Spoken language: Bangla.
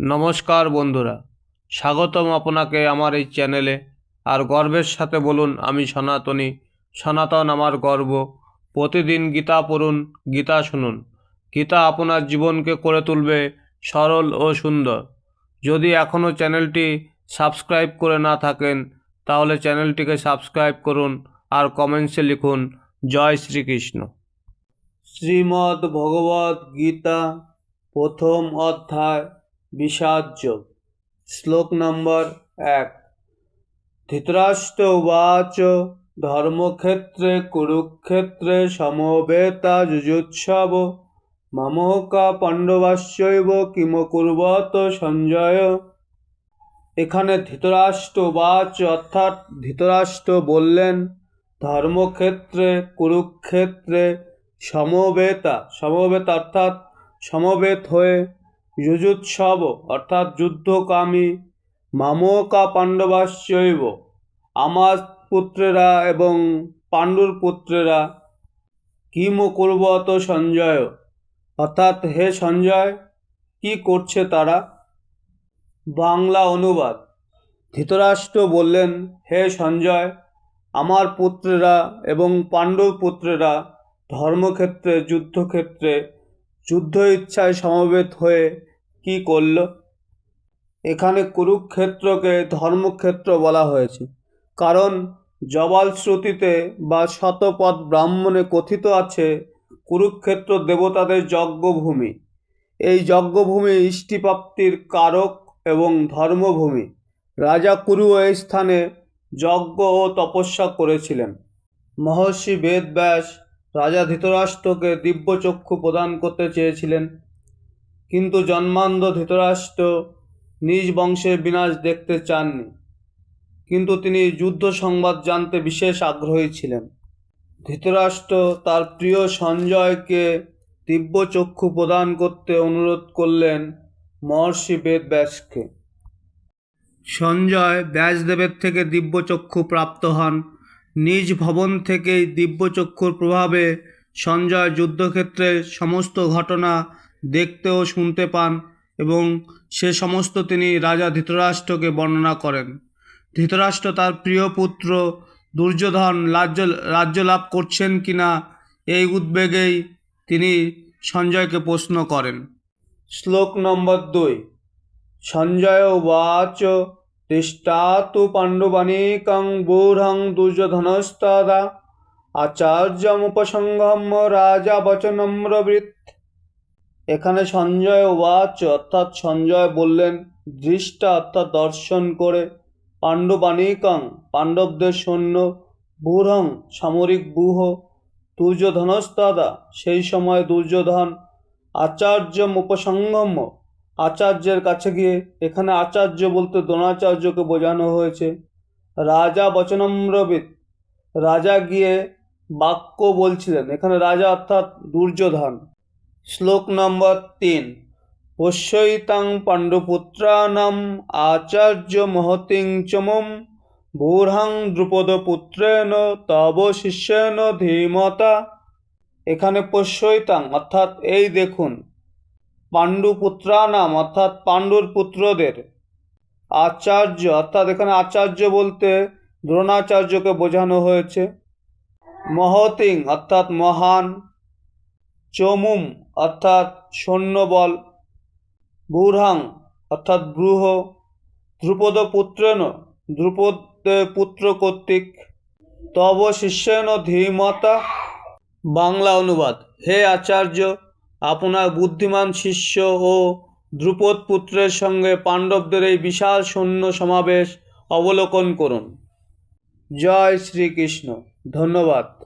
নমস্কার বন্ধুরা, স্বাগতম আপনাকে আমার এই চ্যানেলে। আর গর্বের সাথে বলুন, আমি সনাতনী। সনাতন আমার গর্ব। প্রতিদিন গীতা পড়ুন, গীতা শুনুন। গীতা আপনার জীবনকে করে তুলবে সরল ও সুন্দর। যদি এখনও চ্যানেলটি সাবস্ক্রাইব করে না থাকেন, তাহলে চ্যানেলটিকে সাবস্ক্রাইব করুন আর কমেন্টসে লিখুন, জয় শ্রীকৃষ্ণ। শ্রীমদ্ ভগবদ্ গীতা প্রথম অধ্যায়। বিষাদযোগ শ্লোক নম্বর এক। ধৃতরাষ্ট্র উবাচ ধর্মক্ষেত্রে কুরুক্ষেত্রে সমবেতা যুজুৎসব। মামকা পাণ্ডবাস্যৈব কিম কুর্বত সঞ্জয়। এখানে ধৃতরাষ্ট্র উবাচ অর্থাৎ ধৃতরাষ্ট্র বললেন, ধর্মক্ষেত্রে কুরুক্ষেত্রে সমবেতা, সমবেত অর্থাৎ সমবেত হয়ে যুজুৎসব, অর্থাৎ যুদ্ধকামী মামকা পাণ্ডবাস্যৈব আমার পুত্রেরা এবং পাণ্ডুর পুত্রেরা, কিম কুর্বত সঞ্জয়? অর্থাৎ হে সঞ্জয়, কি করছে তারা? বাংলা অনুবাদ। ধৃতরাষ্ট্র বললেন, হে সঞ্জয়, আমার পুত্রেরা এবং পাণ্ডব পুত্রেরা ধর্মক্ষেত্রে, যুদ্ধক্ষেত্রে যুদ্ধ ইচ্ছায় সমবেত হয়ে কি করল? এখানে কুরুক্ষেত্রকে ধর্মক্ষেত্র বলা হয়েছে। কারণ জবাল শ্রুতিতে বা শতপথ ব্রাহ্মণে কথিত আছে কুরুক্ষেত্র দেবতাদের যজ্ঞভূমি। এই যজ্ঞভূমি ইষ্টিপ্রাপ্তির কারক এবং ধর্মভূমি। রাজা কুরু এই স্থানে যজ্ঞ ও তপস্যা করেছিলেন। মহর্ষি বেদব্যাস রাজা ধৃতরাষ্ট্রকে দিব্যচক্ষু প্রদান করতে চেয়েছিলেন। কিন্তু জন্মান্ধ ধৃতরাষ্ট্র নিজ বংশের বিনাশ দেখতে চাননি। কিন্তু তিনি যুদ্ধ সংবাদ জানতে বিশেষ আগ্রহী ছিলেন। ধৃতরাষ্ট্র তার প্রিয় সঞ্জয়কে দিব্যচক্ষু প্রদান করতে অনুরোধ করলেন মহর্ষি বেদ ব্যাসকে সঞ্জয় ব্যাসদেবের থেকে দিব্যচক্ষু প্রাপ্ত হন। নিজ ভবন থেকেই দিব্যচক্ষুর প্রভাবে সঞ্জয় যুদ্ধক্ষেত্রে সমস্ত ঘটনা দেখতে ও শুনতে পান এবং সে সমস্ত তিনি রাজা ধৃতরাষ্ট্রকে বর্ণনা করেন। ধৃতরাষ্ট্র তার প্রিয় পুত্র দুর্যোধন রাজ্য রাজ্য লাভ করছেন কিনা এই উদ্বেগেই তিনি সঞ্জয়কে প্রশ্ন করেন। শ্লোক নম্বর দুই। সঞ্জয় উবাচ, তিষ্ঠাতু পাণ্ডবানিকং বূঢ়ং দুর্যোধনস্তদা। আচার্যমুপসংগম্য রাজা বচনম্রবৃত এখানে সঞ্জয় ওয়াচ অর্থাৎ সঞ্জয় বললেন, দৃষ্টা অর্থাৎ দর্শন করে। পাণ্ডবানিকং পাণ্ডবদের সৈন্য। বূঢ়ং, সামরিক ব্যূহ দুর্যোধনস্তাদা, সেই সময় দুর্যোধন আচার্য উপসঙ্গম্য আচার্যের কাছে গিয়ে এখানে আচার্য বলতে দ্রোণাচার্যকে বোঝানো হয়েছে। রাজা বচনম্রবিদ রাজা গিয়ে বাক্য বলছিলেন। এখানে রাজা অর্থাৎ দুর্যোধন। শ্লোক নম্বর তিন। পশ্যৈতাং পাণ্ডুপুত্রানাম আচার্য মহতিং চমম, ভূর্হাং দ্রুপদপুত্রেণ তব শিষ্যেন ধীমতা। এখানে পশ্যৈতাং, অর্থাৎ এই দেখুন পাণ্ডুপুত্রানাম অর্থাৎ পাণ্ডুর পুত্রদের আচার্য, অর্থাৎ এখানে আচার্য বলতে দ্রোণাচার্যকে বোঝানো হয়েছে। মহতিং, অর্থাৎ মহান চমুম, অর্থাৎ সৈন্যবল বুড়হাং অর্থাৎ ব্রুহ ধ্রুপদ পুত্রেন ধ্রুপদের পুত্র কর্তৃক। তব শিষ্যেন ধীমতা, বাংলা অনুবাদ। হে আচার্য, আপনার বুদ্ধিমান শিষ্য ও ধ্রুপদ পুত্রের সঙ্গে পাণ্ডবদের এই বিশাল সৈন্য সমাবেশ অবলোকন করুন। জয় শ্রীকৃষ্ণ। ধন্যবাদ।